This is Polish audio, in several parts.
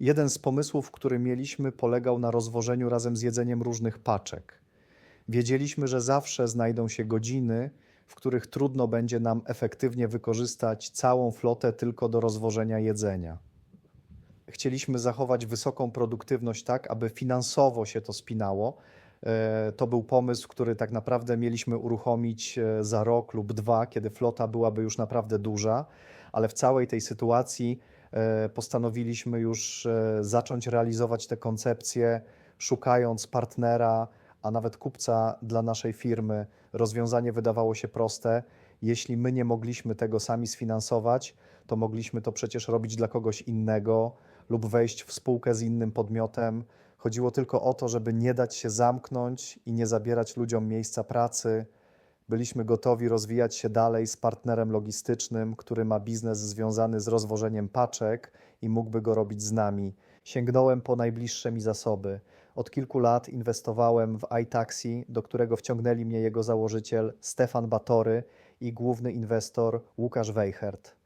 Jeden z pomysłów, który mieliśmy, polegał na rozwożeniu razem z jedzeniem różnych paczek. Wiedzieliśmy, że zawsze znajdą się godziny, w których trudno będzie nam efektywnie wykorzystać całą flotę tylko do rozwożenia jedzenia. Chcieliśmy zachować wysoką produktywność tak, aby finansowo się to spinało. E, To był pomysł, który tak naprawdę mieliśmy uruchomić e, za rok lub dwa, kiedy flota byłaby już naprawdę duża, ale w całej tej sytuacji postanowiliśmy już e, zacząć realizować te koncepcje, szukając partnera, a nawet kupca dla naszej firmy. Rozwiązanie wydawało się proste. Jeśli my nie mogliśmy tego sami sfinansować, to mogliśmy to przecież robić dla kogoś innego lub wejść w spółkę z innym podmiotem. Chodziło tylko o to, żeby nie dać się zamknąć i nie zabierać ludziom miejsca pracy. Byliśmy gotowi rozwijać się dalej z partnerem logistycznym, który ma biznes związany z rozwożeniem paczek i mógłby go robić z nami. Sięgnąłem po najbliższe mi zasoby. Od kilku lat inwestowałem w iTaxi, do którego wciągnęli mnie jego założyciel Stefan Batory i główny inwestor Łukasz Weichert.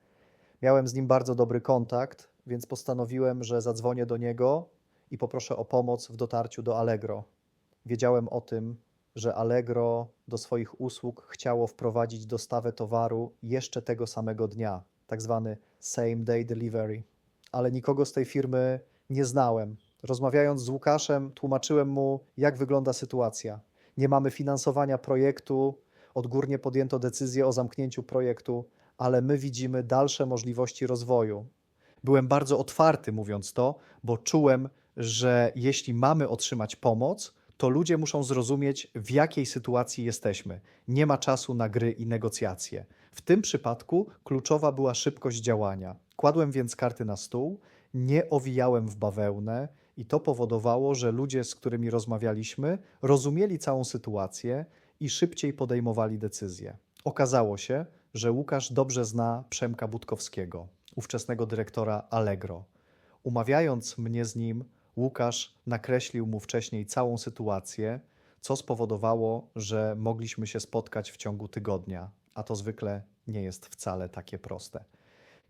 Miałem z nim bardzo dobry kontakt, więc postanowiłem, że zadzwonię do niego i poproszę o pomoc w dotarciu do Allegro. Wiedziałem o tym, że Allegro do swoich usług chciało wprowadzić dostawę towaru jeszcze tego samego dnia, tak zwany same day delivery. Ale nikogo z tej firmy nie znałem. Rozmawiając z Łukaszem, tłumaczyłem mu, jak wygląda sytuacja. Nie mamy finansowania projektu, odgórnie podjęto decyzję o zamknięciu projektu, ale my widzimy dalsze możliwości rozwoju. Byłem bardzo otwarty mówiąc to, bo czułem, że jeśli mamy otrzymać pomoc, to ludzie muszą zrozumieć, w jakiej sytuacji jesteśmy. Nie ma czasu na gry i negocjacje. W tym przypadku kluczowa była szybkość działania. Kładłem więc karty na stół, nie owijałem w bawełnę i to powodowało, że ludzie, z którymi rozmawialiśmy, rozumieli całą sytuację i szybciej podejmowali decyzje. Okazało się, że Łukasz dobrze zna Przemka Budkowskiego, ówczesnego dyrektora Allegro. Umawiając mnie z nim, Łukasz nakreślił mu wcześniej całą sytuację, co spowodowało, że mogliśmy się spotkać w ciągu tygodnia, a to zwykle nie jest wcale takie proste.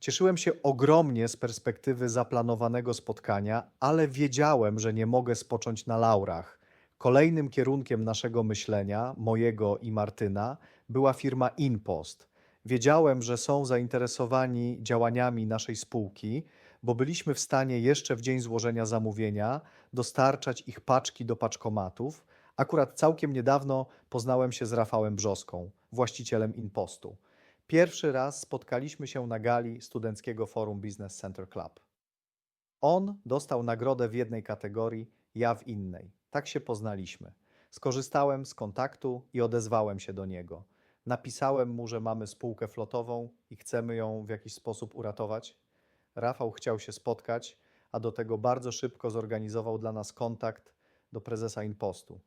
Cieszyłem się ogromnie z perspektywy zaplanowanego spotkania, ale wiedziałem, że nie mogę spocząć na laurach. Kolejnym kierunkiem naszego myślenia, mojego i Martyna, była firma InPost. Wiedziałem, że są zainteresowani działaniami naszej spółki, bo byliśmy w stanie jeszcze w dzień złożenia zamówienia dostarczać ich paczki do paczkomatów. Akurat całkiem niedawno poznałem się z Rafałem Brzoską, właścicielem InPostu. Pierwszy raz spotkaliśmy się na gali Studenckiego Forum Business Center Club. On dostał nagrodę w jednej kategorii, ja w innej. Tak się poznaliśmy. Skorzystałem z kontaktu i odezwałem się do niego. Napisałem mu, że mamy spółkę flotową i chcemy ją w jakiś sposób uratować. Rafał chciał się spotkać, a do tego bardzo szybko zorganizował dla nas kontakt do prezesa Impostu.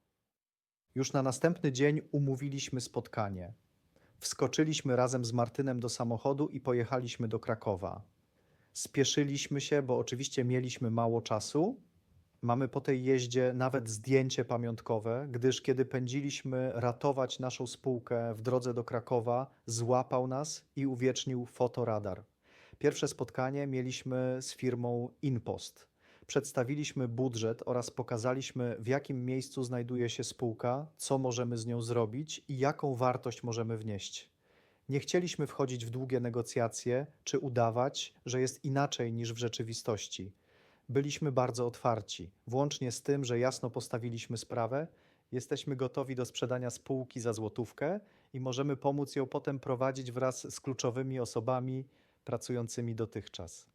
Już na następny dzień umówiliśmy spotkanie. Wskoczyliśmy razem z Martynem do samochodu i pojechaliśmy do Krakowa. Spieszyliśmy się, bo oczywiście mieliśmy mało czasu. Mamy po tej jeździe nawet zdjęcie pamiątkowe, gdyż kiedy pędziliśmy ratować naszą spółkę w drodze do Krakowa, złapał nas i uwiecznił fotoradar. Pierwsze spotkanie mieliśmy z firmą InPost. Przedstawiliśmy budżet oraz pokazaliśmy, w jakim miejscu znajduje się spółka, co możemy z nią zrobić i jaką wartość możemy wnieść. Nie chcieliśmy wchodzić w długie negocjacje czy udawać, że jest inaczej niż w rzeczywistości. Byliśmy bardzo otwarci, włącznie z tym, że jasno postawiliśmy sprawę. Jesteśmy gotowi do sprzedania spółki za złotówkę i możemy pomóc ją potem prowadzić wraz z kluczowymi osobami pracującymi dotychczas.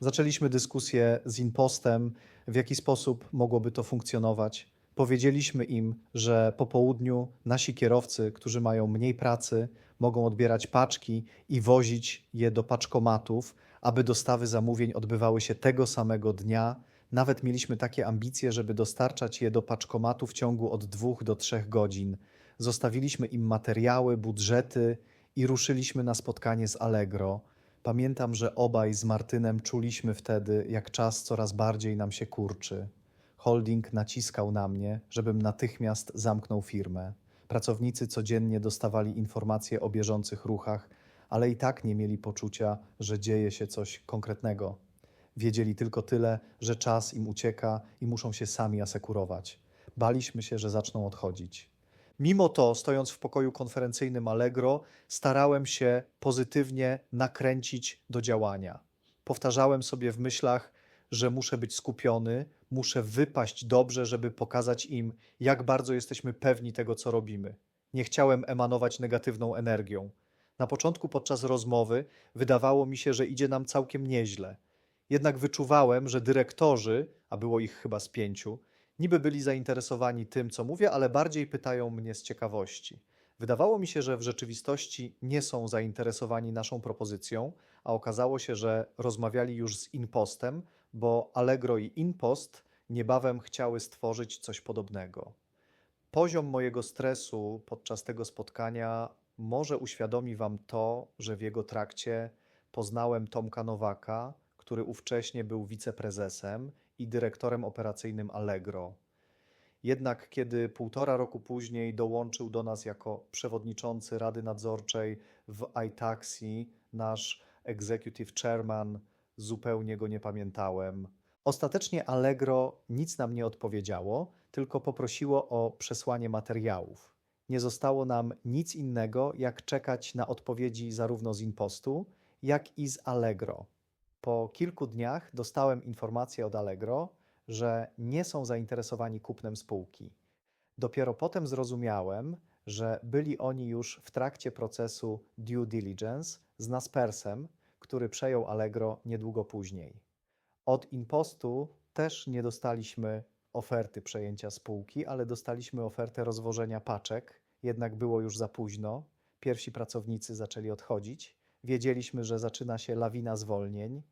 Zaczęliśmy dyskusję z Inpostem, w jaki sposób mogłoby to funkcjonować. Powiedzieliśmy im, że po południu nasi kierowcy, którzy mają mniej pracy, mogą odbierać paczki i wozić je do paczkomatów, aby dostawy zamówień odbywały się tego samego dnia. Nawet mieliśmy takie ambicje, żeby dostarczać je do paczkomatu w ciągu od dwóch do trzech godzin. Zostawiliśmy im materiały, budżety i ruszyliśmy na spotkanie z Allegro. Pamiętam, że obaj z Martynem czuliśmy wtedy, jak czas coraz bardziej nam się kurczy. Holding naciskał na mnie, żebym natychmiast zamknął firmę. Pracownicy codziennie dostawali informacje o bieżących ruchach, ale i tak nie mieli poczucia, że dzieje się coś konkretnego. Wiedzieli tylko tyle, że czas im ucieka i muszą się sami asekurować. Baliśmy się, że zaczną odchodzić. Mimo to, stojąc w pokoju konferencyjnym Allegro, starałem się pozytywnie nakręcić do działania. Powtarzałem sobie w myślach, że muszę być skupiony, muszę wypaść dobrze, żeby pokazać im, jak bardzo jesteśmy pewni tego, co robimy. Nie chciałem emanować negatywną energią. Na początku podczas rozmowy wydawało mi się, że idzie nam całkiem nieźle. Jednak wyczuwałem, że dyrektorzy, a było ich chyba z pięciu, niby byli zainteresowani tym, co mówię, ale bardziej pytają mnie z ciekawości. Wydawało mi się, że w rzeczywistości nie są zainteresowani naszą propozycją, a okazało się, że rozmawiali już z Inpostem, bo Allegro i Inpost niebawem chciały stworzyć coś podobnego. Poziom mojego stresu podczas tego spotkania może uświadomi Wam to, że w jego trakcie poznałem Tomka Nowaka, który ówcześnie był wiceprezesem i dyrektorem operacyjnym Allegro. Jednak kiedy półtora roku później dołączył do nas jako przewodniczący Rady Nadzorczej w iTaxi, nasz executive chairman, zupełnie go nie pamiętałem. Ostatecznie Allegro nic nam nie odpowiedziało, tylko poprosiło o przesłanie materiałów. Nie zostało nam nic innego, jak czekać na odpowiedzi zarówno z Impostu, jak i z Allegro. Po kilku dniach dostałem informację od Allegro, że nie są zainteresowani kupnem spółki. Dopiero potem zrozumiałem, że byli oni już w trakcie procesu due diligence z Naspersem, który przejął Allegro niedługo później. Od Impostu też nie dostaliśmy oferty przejęcia spółki, ale dostaliśmy ofertę rozwożenia paczek, jednak było już za późno. Pierwsi pracownicy zaczęli odchodzić. Wiedzieliśmy, że zaczyna się lawina zwolnień